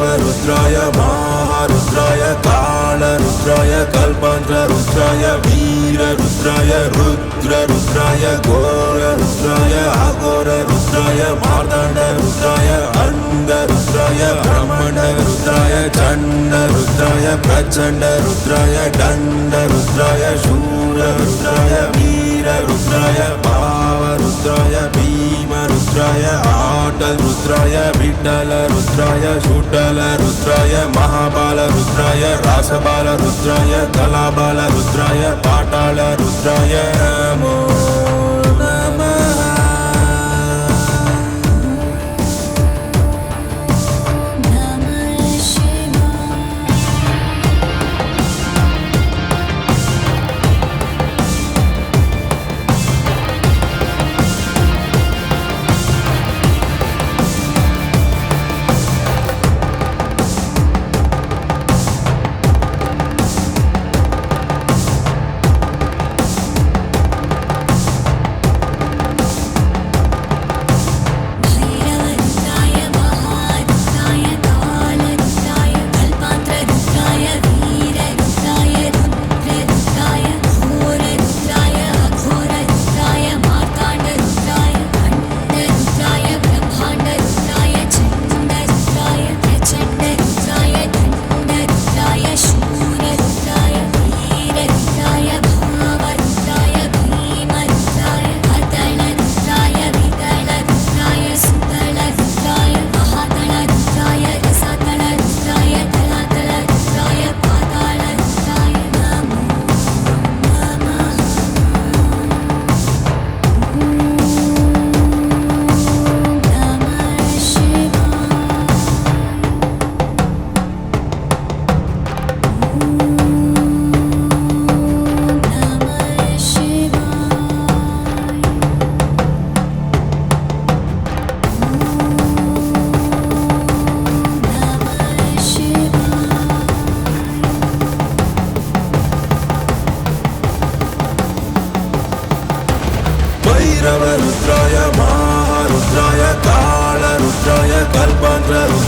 रुद्राय महारुद्राय कालरुद्राय कल्पद्ररुद्राय वीररुद्राय रुद्ररुद्राय घोररुद्राय अघोररुद्राय मार्तण्डरुद्राय अण्डरुद्राय ब्रह्मणरुद्राय चण्डरुद्राय प्रचण्डरुद्राय दण्डरुद्राय शूररुद्राय वीररुद्राय भावरुद्राय भीमरुद्राय रुद्राय आटल रुद्राय विड्डाल रुद्राय शूटल रुद्राय महाबाल रुद्राय रासबाल रुद्राय कलाबाल रुद्राय पाटाल रुद्राय नमो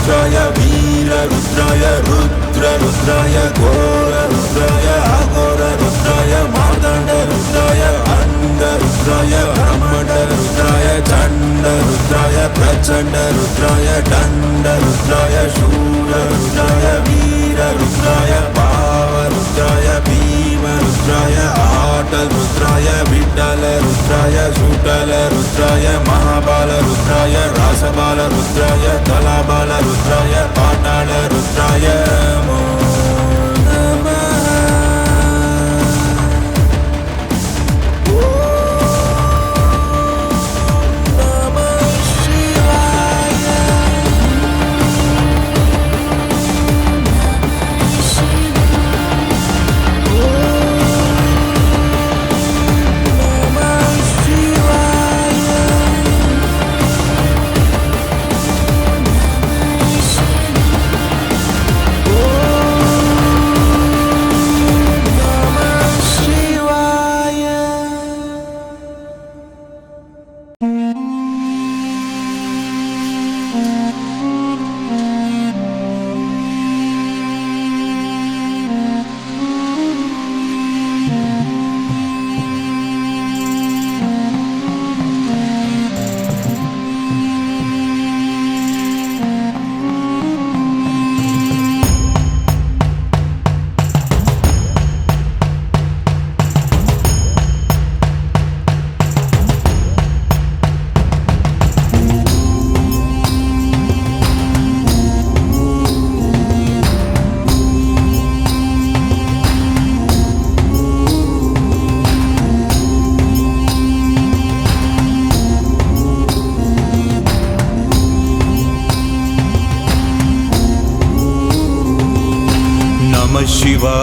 रुद्राय ब्रह्मण्ड रुद्ररुद्राय चण्ड अघोररुद्राय प्रचण्ड अण्डरुद्राय दण्ड चण्डरुद्राय शूर दण्डरुद्राय शूररुद्राय वीररुद्राय విఠల్ రుద్రాయ విఠల రుద్రాయ శూటల రుద్రాయ మహాబాల రుద్రాయ రాసబాల రుద్రాయ కళాబాల రుద్రాయ పాటాళ రుద్రాయ.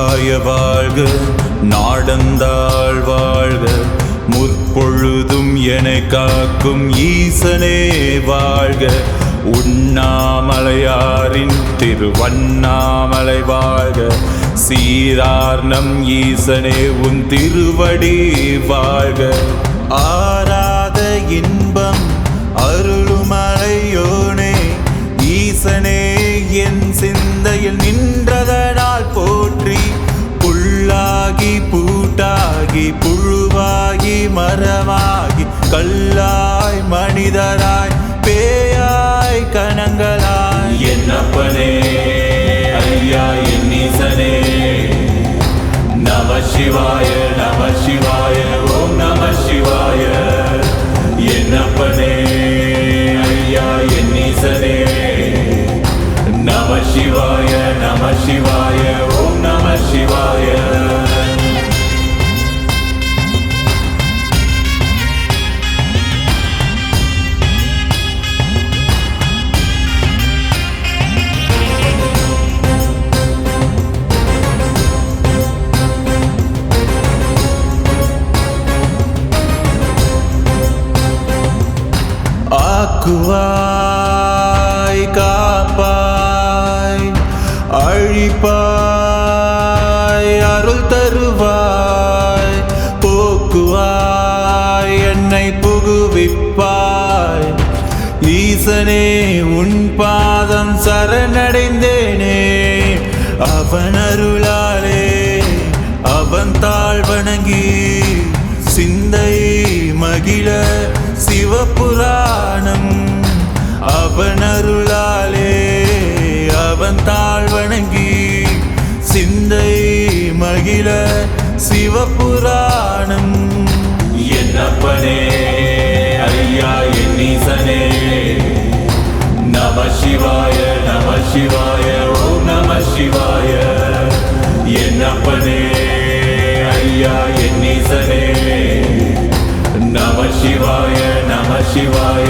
வாய வாழ்க நாடந்தாள் வாழ்க. முற்பொழுதும் என காக்கும் ஈசனே வாழ்க. உண்ணாமலையாரின் திருவண்ணாமலை வாழ்க. சீரார் நம் ஈசனே உன் திருவடி வாழ்க. ஆராத இன்பம் கல்லாய் மனிதராய் பேயாய் கணங்களாய் என்னப்பனே ஐயா என் ஈசனே நம சிவாய நம சிவாய ஓம் நம சிவாய என்னப்பனே ஐயா என் ஈசனே நம சிவாய நம சிவாய ஆக்குவாய் காப்பாய் அழிப்பாய் அருள் தருவாய். போக்குவாய் என்னை புகுவிப்பாய். ஈசனே உன் பாதம் சரணடைந்தேனே. அவன் அருளாலே அவன் தாழ் வணங்கி சிந்தை மகிழ சிவபுராணம் அவன் அருளாலே அவன் தாழ் வணங்கி சிந்தை மகிழ சிவபுராணம். என்னப்பனே ஐயா என் ஈசனே நம சிவாய நம சிவாய ஓம் நம சிவாய. என்னப்பனே ஐயா என் ஈசனே நம சிவாய நம சிவாய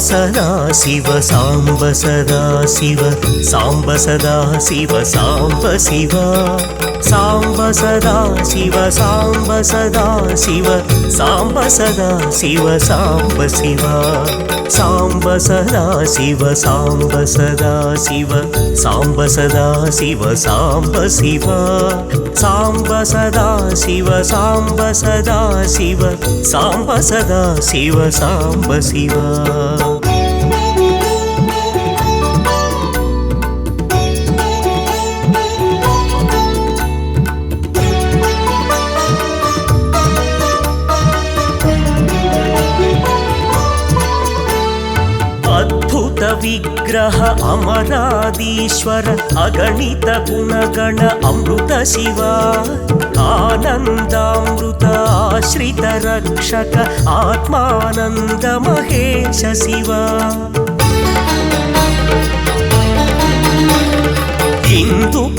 सदा शिव साम्ब सदा शिव सांब सदा शिव सांब शिव सांब सदा शिव सांब सदा शिव सांब सदा शिव सांब शिव सांब सदा शिव सांब सदा शिव सांब सदा शिव सांब शिव सांब सदा शिव सांब सदा शिव सांब सदा शिव सांब शिव విగ్రహ అమరాదీశ్వర అగణిత గుణగణ అమృత శివ ఆనందామృత ఆశ్రిత రక్షక ఆత్మానంద మహేశ శివ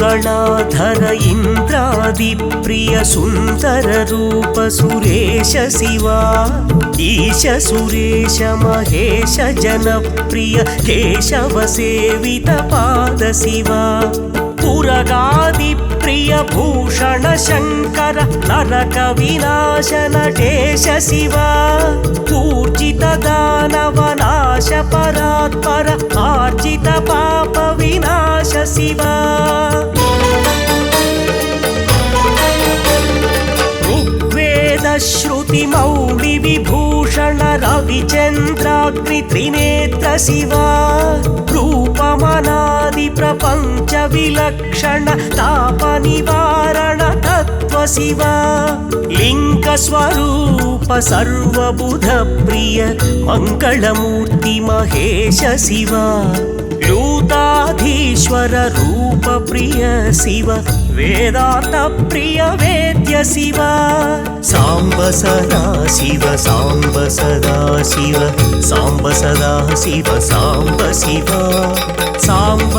गणाधर इन्द्रादिप्रियसुन्दररूप सुरेश शिवा ईश सुरेश महेश जनप्रिय केशवसेवितपाद शिवा पुरगादिप्रियभूषण शङ्कर नरकविनाशन केश शिवा नवनाशपदात् आर्जित पापविनाश शिवा उद्वेदश्रुतिमौलि विभूषण रविचन्द्राकृतिनेत्र शिवा रूपमनादिप्रपञ्चविलक्षण तापनिवारण సదాశివ లింగస్వరూप సర్వబుధ ప్రియ మంగళమూర్తి మహేశ శివ లూతాధీశ్వర రూప ప్రియ శివ వేదాంత ప్రియ వేద్య శివ సాంబ సదా శివ సాంబ సదా శివ సాంబ సదా శివ సాంబ శివ సాంబ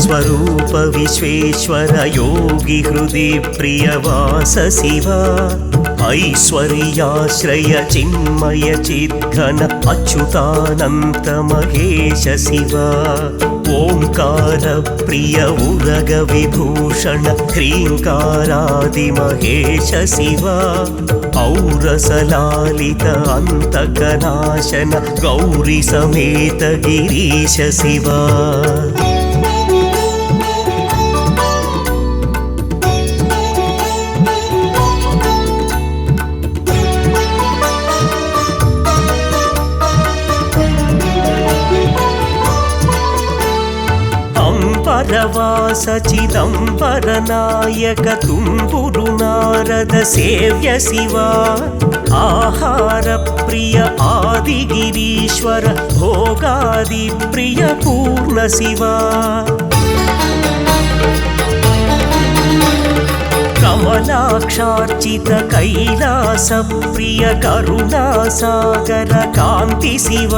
स्वरूप विश्वेश्वर योगि हृदि प्रियवास शिव ऐश्वर्याश्रय चिन्मय चिद्घन अच्युतानन्त महेश शिव ओङ्कार प्रिय उरग विभूषण ह्रीङ्कारादिमहेश शिव औरसलालित अन्तकनाशन गौरि समेत गिरीश शिव అంబరవాస చిదంబర నాయక తుంబురు నారద సేవ్య శివ. ఆహార ప్రియ ఆదిగిరీశ్వర భోగాది ప్రియ పూర్ణ శివ. కమలాక్షార్చిత కైలాస ప్రియ కరుణాసాగర కాంతి శివ.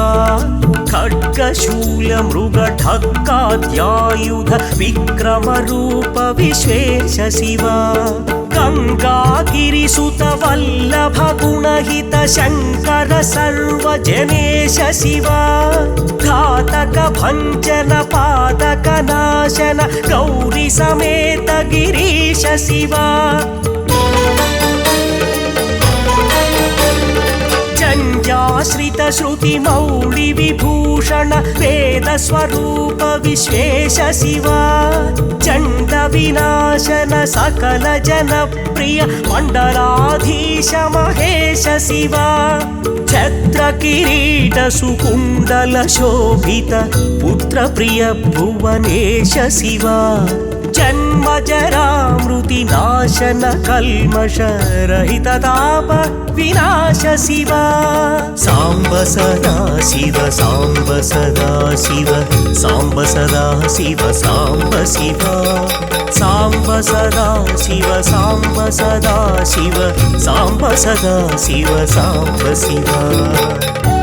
खड्गशूलमृगक्काध्यायुध विक्रमरूपविश्वेष शिवा गङ्गागिरिसुतवल्लभगुणहितशङ्कर सर्वजनेश शिवा घातक भञ्जन पातक नाशन गौरि समेत गिरीश शिवा ఆశ్రిత పాదక శృతి మౌళి విభూషణ వేద స్వరూప విశ్వేశ శివ. చండ వినాశన సకల జన ప్రియ మండలాధీశ మహేశ శివ. ఛత్ర కిరీట సుకుండల శోభిత పుత్ర ప్రియ భువనేశ శివ. जन्मजरामृति नाशन कल्मषरहितताप विनाश शिव साम्ब सदा शिव साम्ब सदा शिव साम्ब सदा शिव साम्ब शिव साम्ब सदा शिव साम्ब सदा शिव साम्ब सदा शिव साम्ब शिव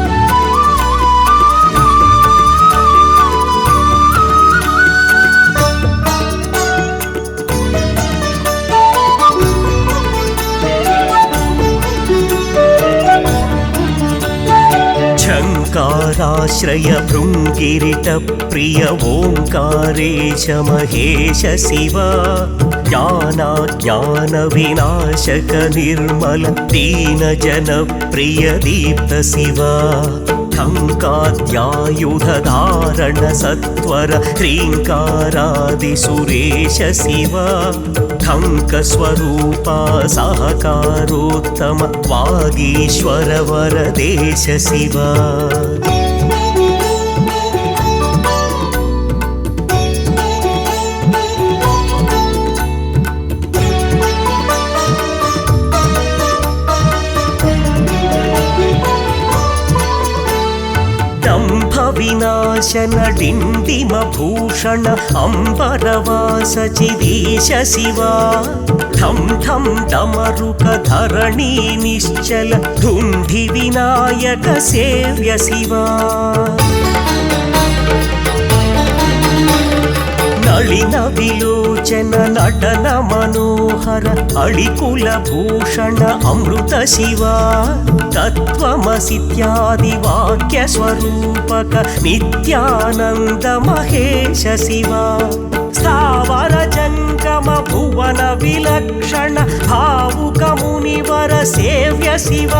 शङ्काराश्रय भृङ्गिरिटप्रिय ओङ्कारेश महेश शिव ज्ञानाज्ञानविनाशक निर्मल दीनजनप्रिय दीप्त शिवा ठङ्काद्यायुधधारणसत्वर ह्रीङ्कारादिसुरेश शिव ठङ्कस्वरूपा सहकारोत्तम साकारोत्तमत्वागीश्वरवरदेश शिव వినాశన డిండిమ భూషణ అంబరవాస చిదీశ శివ. ఠం ఠం డమరుక ధరణి నిశ్చల ధుంధి వినాయక సేవ్య శివ నళిన విలోచన నటన మనోహర అళికుల భూషణ అమృత శివ తత్వమసిత్యాది వాక్య స్వరూపక నిత్యానంద మహేశ శివ. స్థావర జంగమ భువన విలక్షణ భావుక మునివర సేవ్య శివ.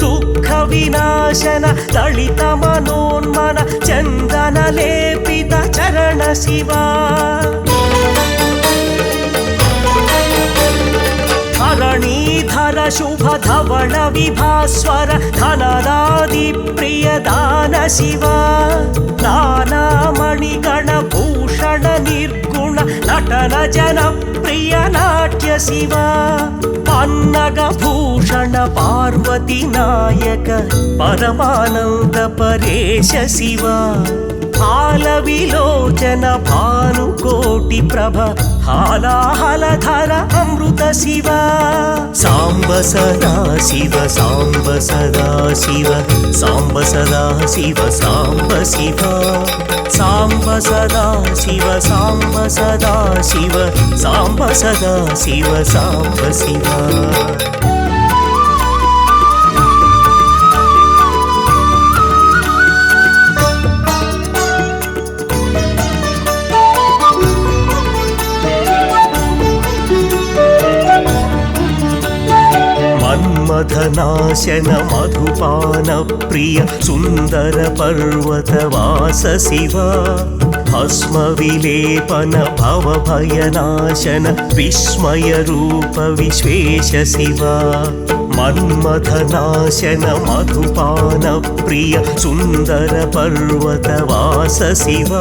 దుఃఖ వినాశన దళిత మనోన్మన చందన లేపిత చరణ శివ. धरणीधर शुभ धवल विभास्वर धनदादि प्रिय दान शिव नानामणिगण भूषण निर्गुण नटन जन प्रिय नाट्य शिव पन्नगभूषण पार्वती नायक परमानन्द परेश शिव ఆల విలోచన భానుకోటి ప్రభ హాలాహలధర అమృత శివ. సాంబ సదా శివ సాంబ సదా శివ సాంబ సదా శివ సాంబ శివ. సాంబ సదా శివ సాంబ సదా శివ సాంబ సదా శివ సాంబ శివ. मधुपान प्रिय सुन्दर पर्वतवास शिव भस्मविलेपन भवभयनाशन विस्मयरूप विश्वेश शिव मन्मथनाशन मधुपान प्रिय सुन्दर पर्वतवास शिव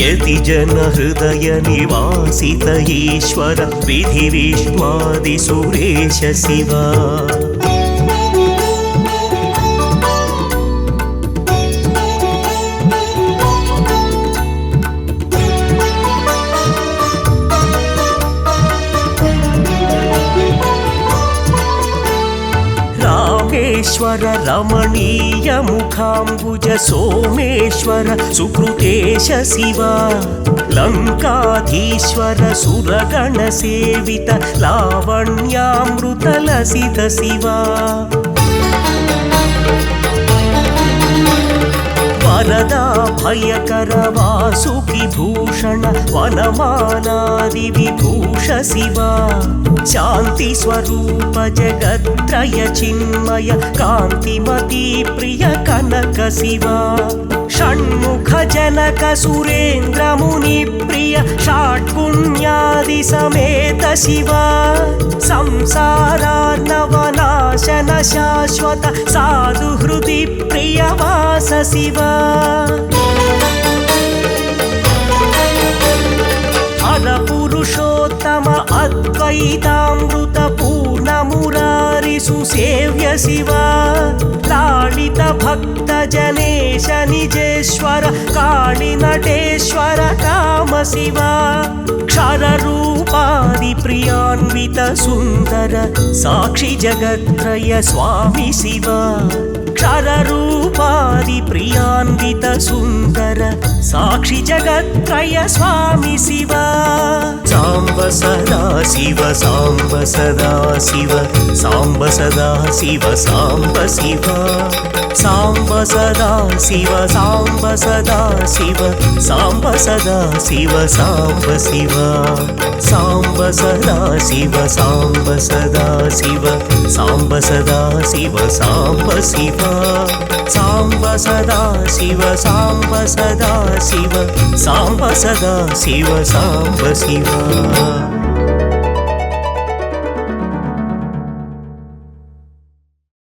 यति जन हृदय निवासित ईश्वर विधिविश्वादिसुरेश शिव रामेश्वर रमणीय मुखाम्बुज सोमेश्वर सुकृतेश शिव लङ्काधीश्वर सुरगणसेवित लावण्यामृतलसित शिव रदाभयकर वा सुविभूषण वनमानादि विभूष शिव शान्तिस्वरूप जगत्त्रय चिन्मय कान्तिमती प्रिय कनक शिवा। षण्मुखजनकसुरेन्द्रमुनिप्रिय षाड्पुण्यादिसमेत शिवा संसारार्णवनाशन शाश्वत साधु हृदि प्रिय సశివా పరపురుషోత్తమ అద్వైతామృత मुरारि सुसेव्य शिव लालित भक्त जनेश निजेश्वर काळि नटेश्वर काम शिव क्षर रूपादि प्रियान्वित सुन्दर साक्षि जगत्त्रय स्वामि शिव क्षर रूपादि प्रियान्वित सुन्दर साक्षि जगत्त्रय स्वामि शिव சாம்ப சதா சிவ சாம்ப சதா சிவ சாம்ப சதா சிவ சாம்ப சிவ. சாம்ப சதா சிவ சாம்ப சதா சிவ சாம்ப சதா சிவ சாம்ப சிவ. சாம்ப சதா சிவ சாம்ப சதா சிவ சாம்ப சதா சிவ சாம்ப சிவ. சாம்ப சதா சிவ சாம்ப சதா சிவ சாம்ப சதா சிவ சாம்ப சிவா.